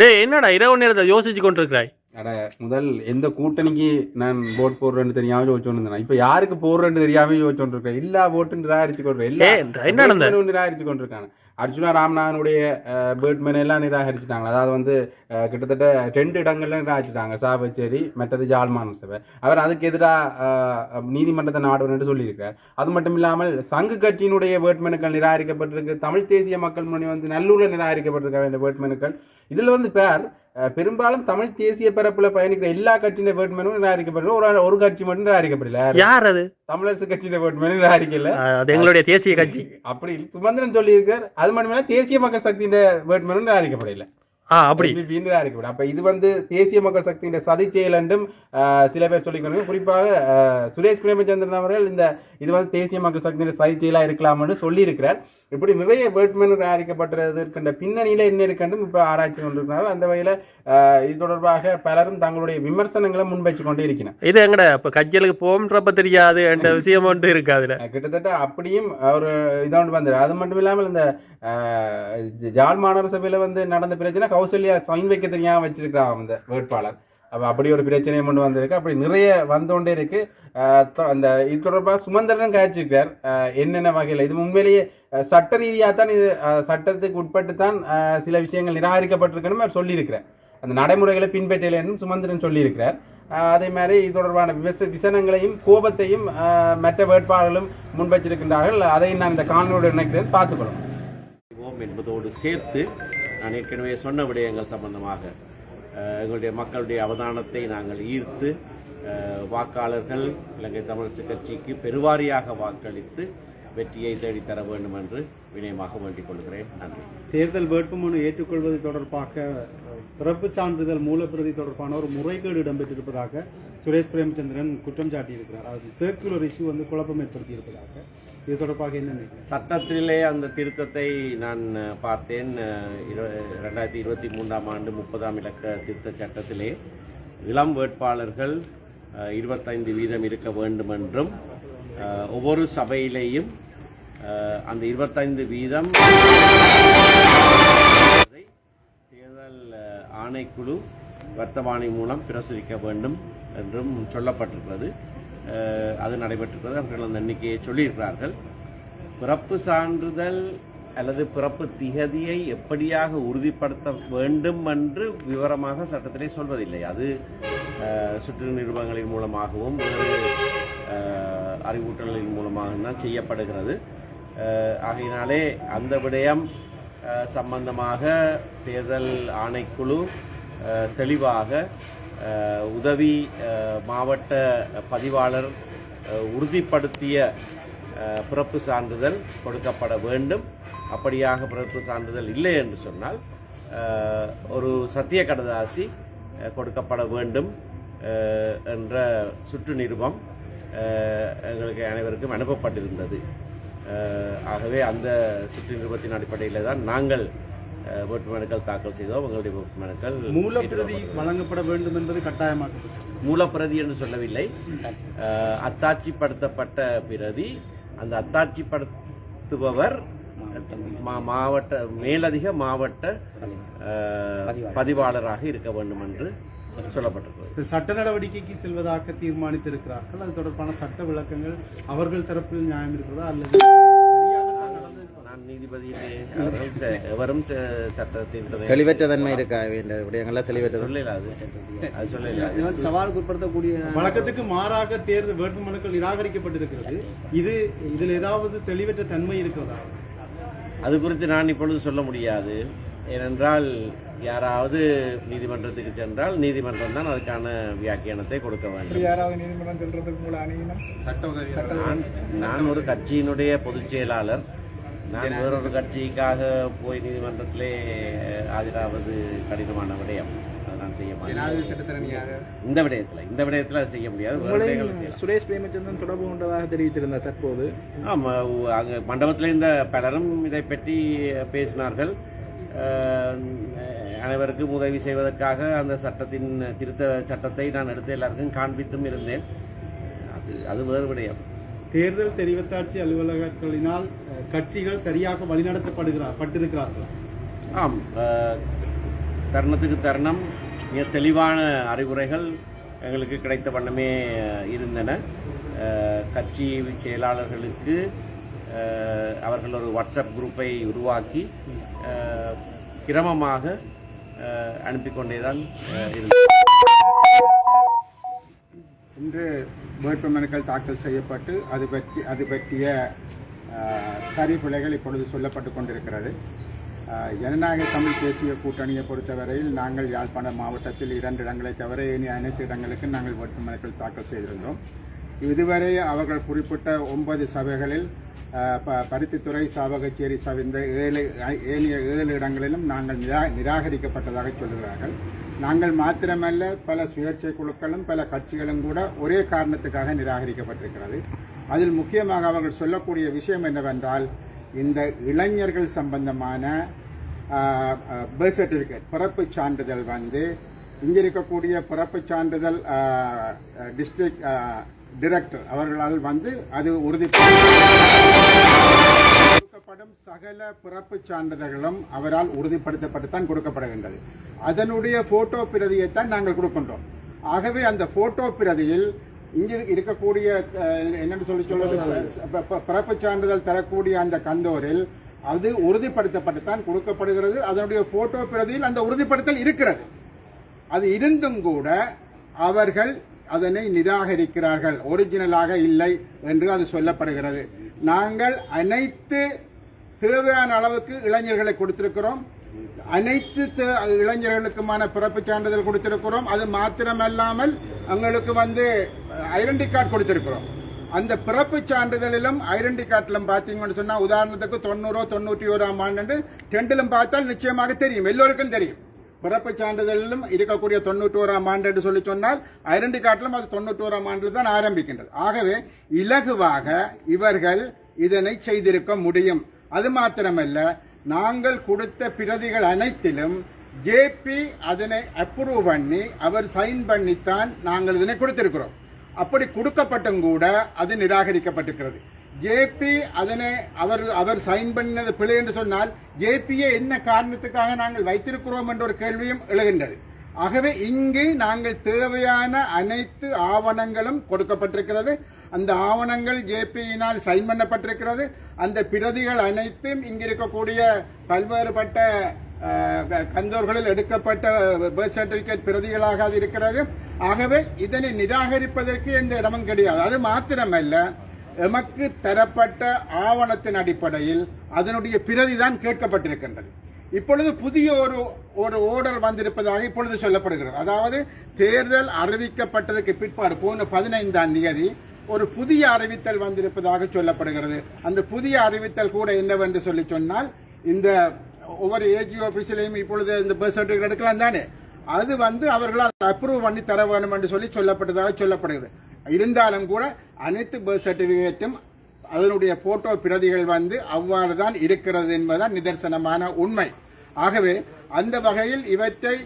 டேய் என்னடா இரவு நேரத்தை யோசிச்சு கொண்டிருக்கிறாய்? அட முதல் எந்த கூட்டணிக்கு நான் ஓட் போடுறேன்னு தெரியாம இருந்தேன் இப்ப யாருக்கு போடுறேன்னு தெரியாம யோசிச்சுட்டு இருக்கேன் எல்லா ஓட்டும் நிராகரிச்சு கொண்டு எல்லா என்ன நிராகரிச்சு கொண்டிருக்காங்க. அர்ஜுனா ராம்நாதனுடைய பேர்ட்மேன் எல்லாம் நிராகரிச்சுட்டாங்க அதாவது வந்து கிட்டத்தட்ட ரெண்டு இடங்கள்ல நிராகரிச்சுட்டாங்க. சாபச்சேரி மற்றது ஜால்மான் சபை. அவர் அதுக்கு எதிராக நீதிமன்றத்தை நாடுன்னு சொல்லியிருக்கார் அது மட்டும் இல்லாமல் சங்கு கட்சியினுடைய வேட்மனுக்கள் நிராகரிக்கப்பட்டிருக்கு. தமிழ் தேசிய மக்கள் முன்னணி வந்து நல்லூரில் நிராகரிக்கப்பட்டிருக்க வேண்டிய வேட்மனுக்கள் இதில் வந்து பேர் பெரும்பாலும் தமிழ் தேசிய பரப்புல பயணிக்கிற எல்லா கட்சியின் வேட்மனும் நிராகரிக்கப்பட்டிருக்கு ஒரு ஒரு கட்சி மட்டும் நிராகரிக்கப்படல. யார் அது? தமிழரசு கட்சியின் வேட்மனும் நிராகரிக்கல. அது எங்களுடைய தேசிய கட்சி. அப்படி சுமந்திரன் சொல்லியிருக்கார். அது மட்டும் தேசிய மக்கள் சக்தியின் வேட்மனும் நிராகரிக்கப்படல. அப்படி. நிராகரிக்கப்படும் அப்ப இது வந்து தேசிய மக்கள் சக்தியின் சதி செயல் என்றும் சில பேர் சொல்லிக்கணும் குறிப்பாக சுரேஷ் பிரேமச்சந்திரன் அவர்கள் இந்த இது வந்து தேசிய மக்கள் சக்தியின் சதி செயலா இருக்கலாம்னு சொல்லியிருக்கிறார். இப்படி நிறைய வேட்மனு நிராகரிக்கப்பட்டதற்கின்ற பின்னணியில என்ன இருக்கண்டும் இப்ப ஆராய்ச்சி கொண்டிருக்கிறார்கள். அந்த வகையில இது தொடர்பாக பலரும் தங்களுடைய விமர்சனங்களை முன்வைச்சு கொண்டே இருக்கிறார் இது எங்கட இப்ப கட்சிகளுக்கு போன்றப்ப தெரியாது என்ற விஷயம் ஒன்று இருக்கு அதுல. கிட்டத்தட்ட அப்படியும் ஒரு இதோண்டு வந்துரு. அது மட்டும் இல்லாமல் இந்த ஜாழ் மாநகர சபையில வந்து நடந்த பிரச்சனை கௌசல்யா சைன் வைக்க தெரியாம வச்சிருக்காங்க அந்த வேட்பாளர்? அப்படி ஒரு பிரச்சனையை கொண்டு வந்திருக்கு. அப்படி நிறைய வந்தோண்டே இருக்கு. அந்த இது தொடர்பாக சுமந்திரன் காய்ச்சிருக்கார் என்னென்ன வகையில்? இது உண்மையிலேயே சட்ட ரீதியாக தான் இது சட்டத்துக்கு உட்பட்டு தான் சில விஷயங்கள் நிராகரிக்கப்பட்டிருக்குன்னு அவர் சொல்லியிருக்கிறார். அந்த நடைமுறைகளை பின்பற்றலை சுமந்திரன் சொல்லியிருக்கிறார். அதே மாதிரி இது தொடர்பான விச விசனங்களையும் கோபத்தையும் மற்ற வேட்பாளர்களும் முன்வச்சிருக்கின்றார்கள். அதை நான் இந்த காணொலியோடு நினைக்கிறேன் பார்த்துக்கொள்ளும் ஓம் என்பதோடு சேர்த்து நான் ஏற்கனவே சொன்ன விடயங்கள் சம்பந்தமாக எங்களுடைய மக்களுடைய அவதானத்தை நாங்கள் ஈர்த்து வாக்காளர்கள் இலங்கை தமிழரசு கட்சிக்கு பெருவாரியாக வாக்களித்து வெற்றியை தேடித்தர வேண்டும் என்று வினயமாக வேண்டிக் கொள்கிறேன். நன்றி. தேர்தல் வேட்புமனு ஏற்றுக்கொள்வது தொடர்பாக பிறப்பு சான்றிதழ் மூலப்பிரதி தொடர்பான ஒரு முறைகேடு இடம்பெற்றிருப்பதாக சுரேஷ் பிரேமச்சந்திரன் குற்றம் சாட்டியிருக்கிறார். அது சர்க்குலர் இஷ்யூ வந்து குழப்பம் ஏற்படுத்தியிருப்பதாக இது தொடர்பாக என்ன சட்டத்திலே அந்த திருத்தத்தை நான் பார்த்தேன். இரு- ரெண்டாயிரத்தி இருபத்தி மூன்றாம் ஆண்டு முப்பதாம் இலக்க திருத்த சட்டத்திலே இளம் வேட்பாளர்கள் இருபத்தைந்து வீதம் இருக்க வேண்டும் என்றும் ஒவ்வொரு சபையிலேயும் அந்த இருபத்தைந்து வீதம் அதை தேர்தல் ஆணைக்குழு வர்த்தமானி மூலம் பிரசுரிக்க வேண்டும் என்றும் சொல்லப்பட்டிருக்கிறது. அது நடைபெற்றிருக்கிறது. அவர்கள் அந்த எண்ணிக்கையை சொல்லியிருக்கிறார்கள். பிறப்பு சான்றிதழ் அல்லது பிறப்பு திகதியை எப்படியாக உறுதிப்படுத்த வேண்டும் என்று விவரமாக சட்டத்திலே சொல்வதில்லை. அது சுற்று நிறுவனங்களின் மூலமாகவும் வேறு அறிவூட்டல்களின் மூலமாக தான் செய்யப்படுகிறது. ஆகையினாலே அந்த விடயம் சம்பந்தமாக தேர்தல் ஆணைக்குழு தெளிவாக உதவி மாவட்ட பதிவாளர் உறுதிப்படுத்திய பிறப்பு சான்றிதழ் கொடுக்கப்பட வேண்டும். அப்படியாக பிறப்பு சான்றிதழ் இல்லை என்று சொன்னால் ஒரு சத்திய கடதாசி கொடுக்கப்பட வேண்டும் என்ற சுற்று நிருபம் எங்களுக்கு அனைவருக்கும் அனுப்பப்பட்டிருந்தது. ஆகவே அந்த சுற்று நிருபத்தின் அடிப்படையில் தான் நாங்கள் வேட்புமனுக்கள் தாக்கல் செய்தோம். எங்களுடைய வேட்புமனுக்கள் மூலப்பிரதி வழங்கப்பட வேண்டும் என்பது கட்டாயமாக்கப்பட்டது. மூலப்பிரதி என்று சொல்லவில்லை. அத்தாட்சிப்படுத்தப்பட்ட பிரதி அந்த அத்தாட்சிப்படுத்துபவர் மாவட்ட மேலதிக மாவட்ட பதிவாளராக இருக்க வேண்டும் என்று சொல்லப்பட்டிருக்கிறது சட்ட நடவடிக்கைக்கு செல்வதாக தீர்மானித்திருக்கிறார்கள். அது தொடர்பான சட்ட விளக்கங்கள் அவர்கள் தரப்பில் நியாயம் இருக்கிறதா அல்லது தெளிவற்ற சொல்லல அது அது சொல்லல சவாலுக்கு உட்படுத்தக்கூடிய வழக்கத்துக்கு மாறாக தேர்தல் வேட்புமனுக்கள் நிராகரிக்கப்பட்டிருக்கிறது இது இதில் ஏதாவது தெளிவற்ற தன்மை இருக்கிறதா அது குறித்து நான் இப்பொழுது சொல்ல முடியாது ஏனென்றால் யாராவது நீதிமன்றத்துக்கு சென்றால் நீதிமன்றம் தான் அதுக்கான வியாக்கியானத்தை கொடுக்க வேண்டும் நான் ஒரு கட்சியினுடைய பொதுச் செயலாளர் நான் வேறொரு கட்சிக்காக போய் நீதிமன்றத்திலே ஆஜராவது கடினமான விடயம். அதை நான் செய்ய மாட்டேன். இந்த விடயத்தில் இந்த விடயத்தில் அதை செய்ய முடியாது. சுரேஷ் பிரேமச்சந்திரன் தொடர்பு கொண்டதாக தெரிவித்திருந்தார் தற்போது. ஆமாம் அங்கே மண்டபத்தில் இருந்த பலரும் இதை பற்றி பேசினார்கள். அனைவருக்கும் உதவி செய்வதற்காக அந்த சட்டத்தின் திருத்த சட்டத்தை நான் எடுத்து எல்லாருக்கும் காண்பித்தும் இருந்தேன். அது அது வேறு விடயம். தேர்தல் தெரிவத்தாட்சி அலுவலகங்களினால் கட்சிகள் சரியாக வழிநடத்தப்படுகிறார் பட்டிருக்கிறார்கள் ஆம் தருணத்துக்கு தருணம் மிக தெளிவான அறிவுரைகள் எங்களுக்கு கிடைத்த வண்ணமே இருந்தன. கட்சி செயலாளர்களுக்கு அவர்கள் ஒரு வாட்ஸ்அப் குரூப்பை உருவாக்கி கிரமமாக அஹ், அனுப்பிக் இருந்தது. இன்று வேட்புமனுக்கள் தாக்கல் செய்யப்பட்டு அது பற்றி அது பற்றிய சரிபிழைகள் இப்பொழுது சொல்லப்பட்டு கொண்டிருக்கிறது. ஜனநாயக தமிழ் தேசிய கூட்டணியை பொறுத்தவரையில் நாங்கள் யாழ்ப்பாணம் மாவட்டத்தில் இரண்டு இடங்களை தவிர இனி அனைத்து இடங்களுக்கும் நாங்கள் வேட்புமனுக்கள் தாக்கல் செய்திருந்தோம். இதுவரை அவர்கள் குறிப்பிட்ட ஒன்பது சபைகளில் ப பருத்தித்துறை சாவகச்சேரி சவிந்த ஏழு ஏனைய ஏழு இடங்களிலும் நாங்கள் நிரா நிராகரிக்கப்பட்டதாக சொல்கிறார்கள். நாங்கள் மாத்திரமல்ல பல சுயேட்சை குழுக்களும் பல கட்சிகளும் கூட ஒரே காரணத்துக்காக நிராகரிக்கப்பட்டிருக்கிறது. அதில் முக்கியமாக அவர்கள் சொல்லக்கூடிய விஷயம் என்னவென்றால் இந்த இளைஞர்கள் சம்பந்தமான பர்த் சர்டிஃபிகேட் பிறப்பு சான்றிதழ் வந்து இங்கே இருக்கக்கூடிய பிறப்பு சான்றிதழ் டிஸ்ட்ரிக்ட் டிரெக்டர் அவர்களால் வந்து அது உறுதி சகல பிறப்பு சான்றிதழ்களும் அவரால் உறுதிப்படுத்தப்பட்டு தான் கொடுக்கப்படுகின்றது. அதனுடைய போட்டோ பிரதியைத்தான் நாங்கள் கொடுக்கின்றோம். ஆகவே அந்த போட்டோ பிரதியில் இங்கே இருக்கக்கூடிய என்னென்னு சொல்லி சொல்வது பிறப்பு சான்றிதழ் தரக்கூடிய அந்த கந்தோரில் அது உறுதிப்படுத்தப்பட்டு தான் கொடுக்கப்படுகிறது. அதனுடைய போட்டோ பிரதியில் அந்த உறுதிப்படுத்தல் இருக்கிறது. அது இருந்தும் கூட அவர்கள் அதனை நிராகரிக்கிறார்கள். ஒரிஜினலாக இல்லை என்று அது சொல்லப்படுகிறது. நாங்கள் அனைத்து தேவையான அளவுக்கு இளைஞர்களை கொடுத்திருக்கிறோம். அனைத்து இளைஞர்களுக்குமான பிறப்பு சான்றிதழ் கொடுத்திருக்கிறோம். அது மாத்திரமல்லாமல் அவங்களுக்கு வந்து ஐடென்டி கார்டு கொடுத்திருக்கிறோம். அந்த பிறப்பு சான்றிதழிலும் ஐடென்டி கார்டிலும் பார்த்தீங்கன்னு சொன்னால் உதாரணத்துக்கு தொண்ணூறோ தொண்ணூற்றி ஓராம் ஆண்டு டெண்டிலும் பார்த்தால் நிச்சயமாக தெரியும். எல்லோருக்கும் தெரியும். பிறப்பு சான்றிதழிலும் இருக்கக்கூடிய தொண்ணூற்றி ஓராம் ஆண்டு என்று சொல்லி சொன்னால் ஐடென்டி கார்டிலும் அது தொண்ணூற்றி ஓராம் ஆண்டில் தான் ஆரம்பிக்கின்றது. ஆகவே இலகுவாக இவர்கள் இதனை செய்திருக்க முடியும். அது மாத்திரமல்ல நாங்கள் கொடுத்த பிரதிகள் அனைத்திலும் ஜேபி அதனை அப்ரூவ் பண்ணி அவர் சைன் பண்ணித்தான் நாங்கள் இதனை கொடுத்திருக்கிறோம். அப்படி கொடுக்கப்பட்டும் கூட அது நிராகரிக்கப்பட்டிருக்கிறது. ஜேபி அதனை அவர் அவர் சைன் பண்ணது பிழை என்று சொன்னால் ஜேபியை என்ன காரணத்துக்காக நாங்கள் வைத்திருக்கிறோம் என்ற ஒரு கேள்வியும் எழுகின்றது. ஆகவே இங்கு நாங்கள் தேவையான அனைத்து ஆவணங்களும் கொடுக்கப்பட்டிருக்கிறது. அந்த ஆவணங்கள் ஜேபியினால் சைன் பண்ணப்பட்டிருக்கிறது. அந்த பிரதிகள் அனைத்தும் இங்கு இருக்கக்கூடிய பல்வேறுபட்ட க- கந்தோர்களில் எடுக்கப்பட்ட பர்த் சர்டிபிகேட் பிரதிகளாக அது இருக்கிறது. ஆகவே இதனை நிராகரிப்பதற்கு எந்த இடமும் கிடையாது. அது மாத்திரமல்ல எமக்கு தரப்பட்ட ஆவணத்தின் அடிப்படையில் அதனுடைய பிரதி தான் கேட்கப்பட்டிருக்கின்றது. இப்பொழுது புதிய ஒரு ஒரு ஓர்டர் வந்திருப்பதாக இப்பொழுது சொல்லப்படுகிறது. அதாவது தேர்தல் அறிவிக்கப்பட்டதுக்கு பிற்பாடு போன பதினைந்தாம் தேதி ஒரு புதிய அறிவித்தல் வந்திருப்பதாக சொல்லப்படுகிறது. அந்த புதிய அறிவித்தல் கூட என்னவென்று சொல்லி சொன்னால் இந்த ஒவ்வொரு ஏஜி ஆஃபீஸிலையும் இப்பொழுது இந்த பர்த் சர்டிஃபிகேட் எடுக்கலாம் தானே? அது வந்து அவர்களால் அப்ரூவ் பண்ணி தர வேண்டும் என்று சொல்லி சொல்லப்பட்டதாக சொல்லப்படுகிறது. இருந்தாலும் கூட அனைத்து பர்த் சர்டிஃபிகேட்டும் அதனுடைய போட்டோ பிரதிகள் வந்து அவ்வாறு தான் இருக்கிறது என்பதுதான் நிதர்சனமான உண்மை. ஆகவே அந்த வகையில் இவற்றை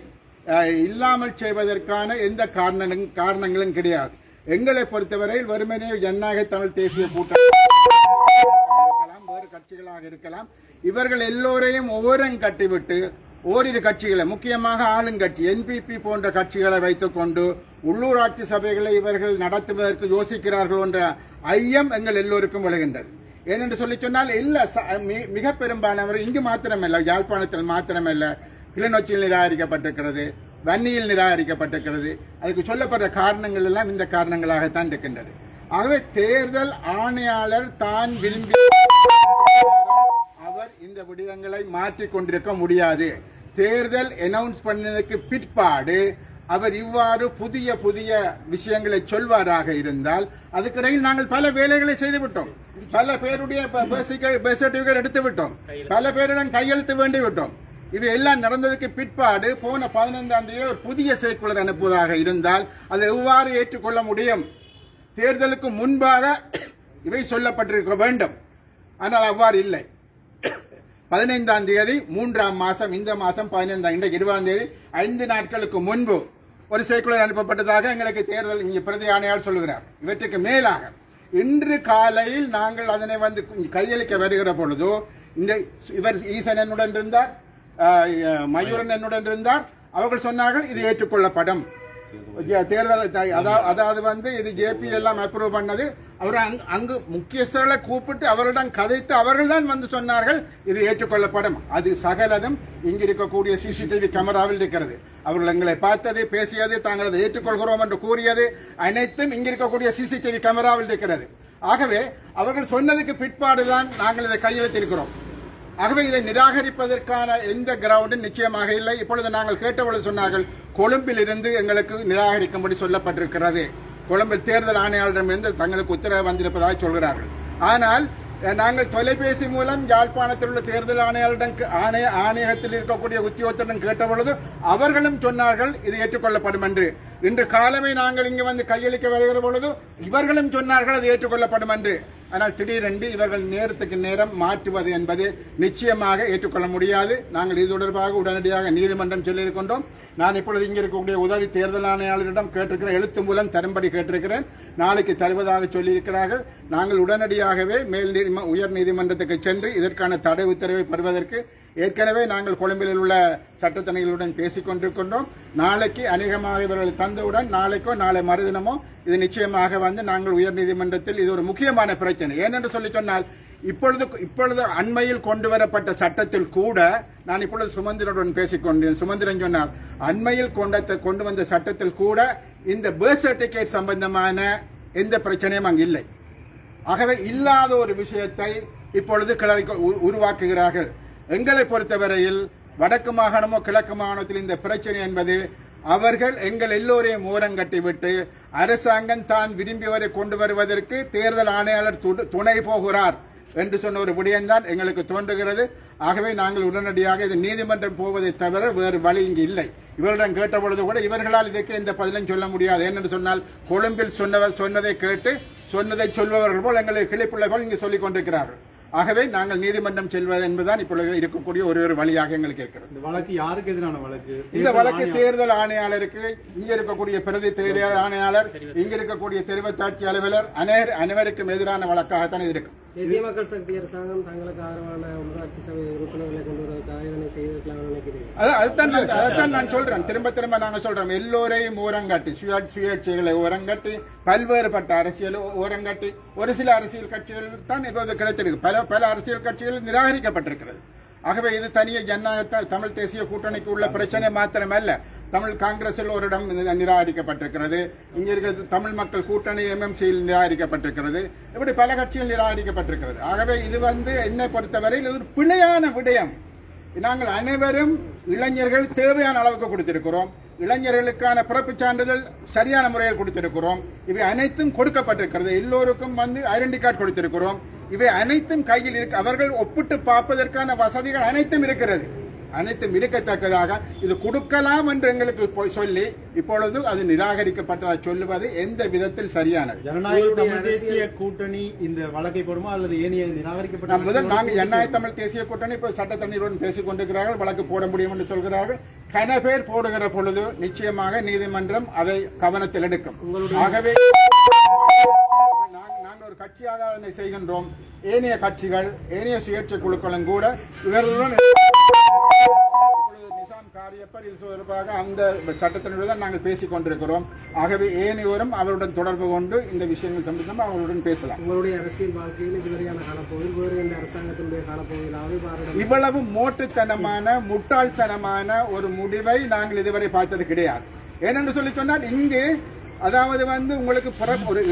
இல்லாமல் செய்வதற்கான எந்த காரணங்களும் காரணங்களும் கிடையாது. எங்களை பொறுத்தவரையில் வெறுமனே ஜனநாயக தமிழ் தேசிய கூட்டம் இருக்கலாம் வேறு கட்சிகளாக இருக்கலாம். இவர்கள் எல்லோரையும் ஒவ்வொரு கட்டிவிட்டு ஓரிரு கட்சிகளை முக்கியமாக ஆளுங்கட்சி என்பிபி போன்ற கட்சிகளை வைத்துக்கொண்டு உள்ளூராட்சி சபைகளை இவர்கள் நடத்துவதற்கு யோசிக்கிறார்கள் என்ற ஐயம் எங்கள் எல்லோருக்கும் விழுகின்றது. ஏனென்று சொல்லி சொன்னால் இல்ல ச- மி- மிக பெரும்பாலானவர் இங்கு மாத்திரமல்ல யாழ்ப்பாணத்தில் மாத்திரமல்ல கிளிநொச்சியில் நிராகரிக்கப்பட்டிருக்கிறது வன்னியில் நிராகரிக்கப்பட்டிருக்கிறது. அதுக்கு சொல்லப்படுற காரணங்கள் எல்லாம் இந்த காரணங்களாகத்தான் இருக்கின்றது. ஆகவே தேர்தல் ஆணையாளர் தான் விரும்பி அவர் விடயங்களை மாற்றிக் கொண்டிருக்க முடியாது. தேர்தல் அனௌன்ஸ் பண்ணதுக்கு பிற்பாடு அவர் இவ்வாறு புதிய புதிய விஷயங்களை சொல்வாராக இருந்தால் அதுக்கிடையில் நாங்கள் பல வேலைகளை செய்துவிட்டோம். பல பேருடைய பர்த் சர்டிபிகேட் எடுத்து விட்டோம் பல பேரிடம் கையெழுத்து வேண்டி விட்டோம் இது எல்லாம் நடந்ததுக்கு பிற்பாடு போன பதினைந்தாம் தேதி ஒரு புதிய செயற்குழு அனுப்புவதாக இருந்தால் அதை எவ்வாறு ஏற்றுக்கொள்ள முடியும்? தேர்தலுக்கு முன்பாக இவை சொல்லப்பட்டிருக்க வேண்டும். ஆனால் அவ்வாறு இல்லை. பதினைந்தாம் தேதி மூன்றாம் மாதம் இந்த மாதம் பதினைந்தாம் இன்றைக்கு இருபதாம் தேதி ஐந்து நாட்களுக்கு முன்பு ஒரு சைக்குலர் அனுப்பப்பட்டதாக எங்களுக்கு தேர்தல் இங்கே பிரதி ஆணையாளர் சொல்லுகிறார். இவற்றுக்கு மேலாக இன்று காலையில் நாங்கள் அதனை வந்து கையளிக்க வருகிற பொழுதோ இந்த இவர் ஈசன் என்னுடன் இருந்தார் மயூரன் என்னுடன் இருந்தார் அவர்கள் சொன்னார்கள் இது ஏற்றுக்கொள்ளப்படும். தேர்தல் அதாவது வந்து இது ஜேபி எல்லாம் அப்ரூவ் பண்ணது. அவர் அங்கு முக்கியஸ்தர்களை கூப்பிட்டு அவரிடம் கதைத்து அவர்கள் தான் வந்து சொன்னார்கள் இது ஏற்றுக்கொள்ளப்படும். அது சகலதும் இங்கு இருக்கக்கூடிய சிசிடிவி கேமராவில் இருக்கிறது. அவர்கள் எங்களை பார்த்தது பேசியது தாங்கள் அதை ஏற்றுக்கொள்கிறோம் என்று கூறியது அனைத்தும் இங்கு இருக்கக்கூடிய சிசிடிவி கேமராவில் இருக்கிறது. ஆகவே அவர்கள் சொன்னதுக்கு பிற்பாடுதான் நாங்கள் இதை கையெழுத்திருக்கிறோம். ஆகவே இதை நிராகரிப்பதற்கான எந்த கிரவுண்டும் நிச்சயமாக இல்லை. இப்பொழுது நாங்கள் கேட்டபொழுது சொன்னார்கள் கொழும்பில் இருந்து எங்களுக்கு நிராகரிக்கும்படி சொல்லப்பட்டிருக்கிறது. கொழும்பில் தேர்தல் ஆணையாளரிடமிருந்து தங்களுக்கு உத்தரவு வந்திருப்பதாக சொல்கிறார்கள். ஆனால் நாங்கள் தொலைபேசி மூலம் யாழ்ப்பாணத்தில் உள்ள தேர்தல் ஆணையாளரிடம் ஆணைய ஆணையகத்தில் இருக்கக்கூடிய உத்தியோகத்திடம் கேட்டபொழுது அவர்களும் சொன்னார்கள் இது ஏற்றுக்கொள்ளப்படும் என்று. இன்று காலமே நாங்கள் இங்கு வந்து கையளிக்க வருகிற பொழுது இவர்களும் சொன்னார்கள் அது ஏற்றுக்கொள்ளப்படும் என்று. ஆனால் திடீரென்று இவர்கள் நேரத்துக்கு நேரம் மாற்றுவது என்பது நிச்சயமாக ஏற்றுக்கொள்ள முடியாது. நாங்கள் இது தொடர்பாக உடனடியாக நீதிமன்றம் சொல்லியிருக்கின்றோம். நான் இப்பொழுது இங்கே இருக்கக்கூடிய உதவி தேர்தல் ஆணையாளரிடம் கேட்டிருக்கிறேன். எழுத்து மூலம் தரும்படி கேட்டிருக்கிறேன். நாளைக்கு தருவதாக சொல்லியிருக்கிறார்கள். நாங்கள் உடனடியாகவே மேல் நீதிம உயர் நீதிமன்றத்துக்கு சென்று இதற்கான தடை உத்தரவை பெறுவதற்கு ஏற்கனவே நாங்கள் கொழும்பில் உள்ள சட்டத்தணிகளுடன் பேசிக் கொண்டிருக்கின்றோம் நாளைக்கு அநேகமாக இவர்கள் தந்தவுடன் நாளைக்கோ நாளை மறுதினமோ இது நிச்சயமாக வந்து நாங்கள் உயர்நீதிமன்றத்தில் இது ஒரு முக்கியமான பிரச்சனை. ஏனென்று சொல்லி சொன்னால் இப்பொழுது இப்பொழுது அண்மையில் கொண்டு வரப்பட்ட சட்டத்தில் கூட நான் இப்பொழுது சுமந்திரனுடன் பேசிக் கொண்டேன் சுமந்திரன் சொன்னார் அண்மையில் கொண்ட கொண்டு வந்த சட்டத்தில் கூட இந்த பேர்த் சர்டிஃபிகேட் சம்பந்தமான எந்த பிரச்சனையும் அங்கு இல்லை. ஆகவே இல்லாத ஒரு விஷயத்தை இப்பொழுது கிளறி உ- உருவாக்குகிறார்கள். எங்களை பொறுத்தவரையில் வடக்கு மாகாணமோ கிழக்கு மாகாணத்தில் இந்த பிரச்சனை என்பது அவர்கள் எங்கள் எல்லோரையும் ஓரங்கட்டிவிட்டு அரசாங்கம் தான் விரும்பியவரை கொண்டு வருவதற்கு தேர்தல் ஆணையாளர் துணை போகிறார் என்று சொன்ன ஒரு விடயம்தான் எங்களுக்கு தோன்றுகிறது. ஆகவே நாங்கள் உடனடியாக இது நீதிமன்றம் போவதை தவிர வேறு வழி இங்கு இல்லை. இவரிடம் கேட்டபொழுது கூட இவர்களால் இதற்கு எந்த பதிலும் சொல்ல முடியாது. ஏனென்று சொன்னால் கொழும்பில் சொன்னவர் சொன்னதை கேட்டு சொன்னதை சொல்பவர்கள் போல் எங்களை கிளிப்பிள்ளைகள் இங்கு சொல்லிக் கொண்டிருக்கிறார்கள். ஆகவே நாங்கள் நீதிமன்றம் செல்வது என்பதுதான் இப்பொழுது இருக்கக்கூடிய ஒரு ஒரு வழியாக எங்களுக்கு இருக்கிறது இந்த வழக்கு யாருக்கு எதிரான வழக்கு? இந்த வழக்கு. தேர்தல் ஆணையாளருக்கு இங்க இருக்கக்கூடிய பிரதி தேர்தல் ஆணையாளர் இங்க இருக்கக்கூடிய தெரிவத்தாட்சி அலுவலர் அனைவர் அனைவருக்கும் எதிரான வழக்காகத்தான் இது இருக்கும் தேசிய மக்கள் சக்தி அரசாங்கம் தங்களுக்கு ஆதரவான உள்ளாட்சி சபை உறுப்பினர்களை கொண்டு வருவதற்காக இதனை செய்திருக்கலாம் நினைக்கிறேன். அது- அதுதான் நான் அதைத்தான் நான் சொல்றேன். திரும்ப திரும்ப நாங்கள் சொல்றோம். எல்லோரையும் ஓரங்காட்டி சுய சுயேட்சைகளை ஓரங்காட்டி பல்வேறுபட்ட அரசியல் ஓரங்காட்டி ஒரு சில அரசியல் கட்சிகள் தான் இப்போது கிடைத்திருக்கு. பல பல அரசியல் கட்சிகள் நிராகரிக்கப்பட்டிருக்கிறது. ஆகவே இது தனிய ஜனநாயக தமிழ் தேசிய கூட்டணிக்கு உள்ள பிரச்சனை மாத்திரமல்ல. தமிழ் காங்கிரஸில் ஒரு இடம் நிராகரிக்கப்பட்டிருக்கிறது. இங்கே இருக்கிற தமிழ் மக்கள் கூட்டணி எம்எம்சியில் நிராகரிக்கப்பட்டிருக்கிறது. இப்படி பல கட்சிகள் நிராகரிக்கப்பட்டிருக்கிறது. ஆகவே இது வந்து என்னை பொறுத்தவரையில் ஒரு பிழையான விடயம். நாங்கள் அனைவரும் இளைஞர்கள் தேவையான அளவுக்கு கொடுத்திருக்கிறோம். இளைஞர்களுக்கான பிறப்பு சான்றிதழ் சரியான முறையில் கொடுத்திருக்கிறோம். இவை அனைத்தும் கொடுக்கப்பட்டிருக்கிறது. எல்லோருக்கும் வந்து ஐடென்டி கார்டு கொடுத்திருக்கிறோம். இவை அனைத்தும் கையில் இருக்கு அவர்கள் ஒப்பிட்டு பார்ப்பதற்கான வசதிகள் அனைத்தும் இருக்கிறது. அனைத்தும் இருக்கத்தக்கதாக. இது கொடுக்கலாம் என்று எங்களுக்கு போய் சொல்லி இப்பொழுது அது நிராகரிக்கப்பட்டதாக சொல்லுவது எந்த விதத்தில் சரியானது? ஜனநாயக தமிழ் தேசிய கூட்டணி இந்த வழக்கை போடுமா அல்லது ஏனைய நிராகரிக்கப்பட்ட முதல் நாங்கள் ஜனநாயக தமிழ் தேசிய கூட்டணி இப்போ சட்டத்தண்ணீருடன் பேசிக் கொண்டிருக்கிறார்கள் வழக்கு போட முடியும் என்று சொல்கிறார்கள். கன பேர் போடுகிற பொழுது நிச்சயமாக நீதிமன்றம் அதை கவனத்தில் எடுக்கும். ஆகவே நாங்க- நாங்கள் கட்சியாக அதனை செய்கின்றோம். ஏனைய கட்சிகள் ஏனைய சுயேட்சை குழுக்களும் கூட இவர்களுடன் நிசாம் காரியப்பர் இது தொடர்பாக அந்த சட்டத்தினுடன் தான் நாங்கள் பேசிக் கொண்டிருக்கிறோம். ஆகவே ஏனையோரும் அவருடன் தொடர்பு கொண்டு இந்த விஷயங்கள் சம்பந்தமாக அவருடன் பேசலாம். உங்களுடைய அரசியல் வாழ்க்கையில் இதுவரையான காலப்பகுதியில் வேறு எந்த அரசாங்கத்தினுடைய காலப்பகுதியிலாவது பாராளுமன்ற இவ்வளவு மோட்டுத்தனமான முட்டாள்தனமான ஒரு முடிவை நாங்கள் இதுவரை பார்த்தது கிடையாது. ஏனென்று சொல்லி சொன்னால் இங்கு அதாவது வந்து உங்களுக்கு பிற- ஒரு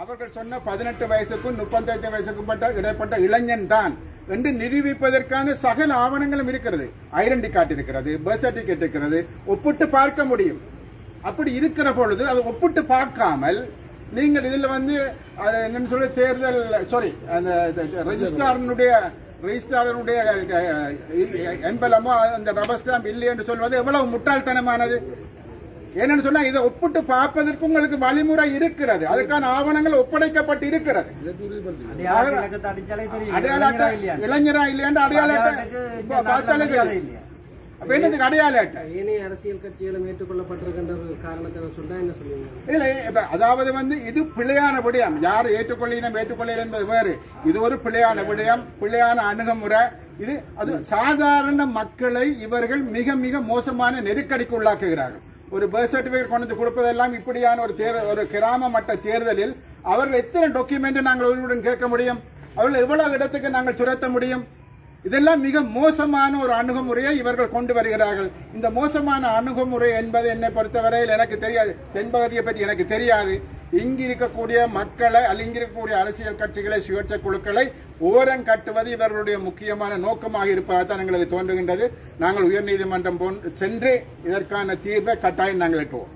அவர்கள் சொன்ன பதினெட்டு வயசுக்கும் முப்பத்தைந்து வயசுக்கும் இடைப்பட்ட இளைஞன் தான் என்று நிரூபிப்பதற்கான சகல ஆவணங்களும் இருக்கிறது. ஐடென்டி கார்டு இருக்கிறது பர்த் சர்டிபிகேட் இருக்கிறது ஒப்பிட்டு பார்க்க முடியும். அப்படி இருக்கிற பொழுது அதை ஒப்பிட்டு பார்க்காமல் நீங்கள் இதில் வந்து அது என்னன்னு சொல்லி தேர்தல் சாரி அந்த ரெஜிஸ்ட்ராரனுடைய ரெஜிஸ்ட்ராரனுடைய எம்பலமோ அந்த ரப்பர் ஸ்டாம்ப் இல்லை என்று சொல்வது எவ்வளவு முட்டாள்தனமானது? ஏன்னு சொன்னா இதை ஒப்பிட்டு பார்ப்பதற்கு உங்களுக்கு வழிமுறை இருக்கிறது. அதுக்கான ஆவணங்கள் ஒப்படைக்கப்பட்டு இருக்கிறது. அடையாள அட்டை இளைஞரா இல்லையாண்டு அடையாள அட்டை இப்ப பார்த்தாலே தெரியும். அப்ப என்னதுக்கு அடையாள அட்டை ஏனைய அரசியல் கட்சிகளும் ஏற்றுக்கொள்ளப்பட்டிருக்கின்ற ஒரு காரணத்தை சொன்னா என்ன சொல்லுவீங்க? இல்லை இப்ப அதாவது வந்து இது பிழையான விடயம். யார் ஏற்றுக்கொள்ளினம் ஏற்றுக்கொள்ளல என்பது வேறு. இது ஒரு பிழையான விடயம் பிழையான அணுகுமுறை. இது அது சாதாரண மக்களை இவர்கள் மிக மிக மோசமான நெருக்கடிக்கு உள்ளாக்குகிறார்கள். ஒரு பர்த் சர்டிபிகேட் கொண்டு வந்து கொடுப்பதெல்லாம் இப்படியான ஒரு தேர் ஒரு கிராம மட்ட தேர்தலில் அவர்கள் எத்தனை டாக்குமெண்ட் நாங்கள் ஒருவருடன் கேட்க முடியும்? அவர்கள் எவ்வளவு இடத்துக்கு நாங்கள் துரத்த முடியும்? இதெல்லாம் மிக மோசமான ஒரு அணுகுமுறையை இவர்கள் கொண்டு வருகிறார்கள். இந்த மோசமான அணுகுமுறை என்பது என்னை பொறுத்தவரையில் எனக்கு தெரியாது. தென்பகுதியை பற்றி எனக்கு தெரியாது. இங்கு இருக்கக்கூடிய மக்களை இருக்கக்கூடிய அரசியல் கட்சிகளை சுயேட்சை குழுக்களை ஓரம் கட்டுவது இவர்களுடைய முக்கியமான நோக்கமாக இருப்பதாகத்தான் எங்களுக்கு தோன்றுகின்றது. நாங்கள் உயர்நீதிமன்றம் போன்று சென்று இதற்கான தீர்வை கட்டாயம் நாங்கள் எட்டுவோம்.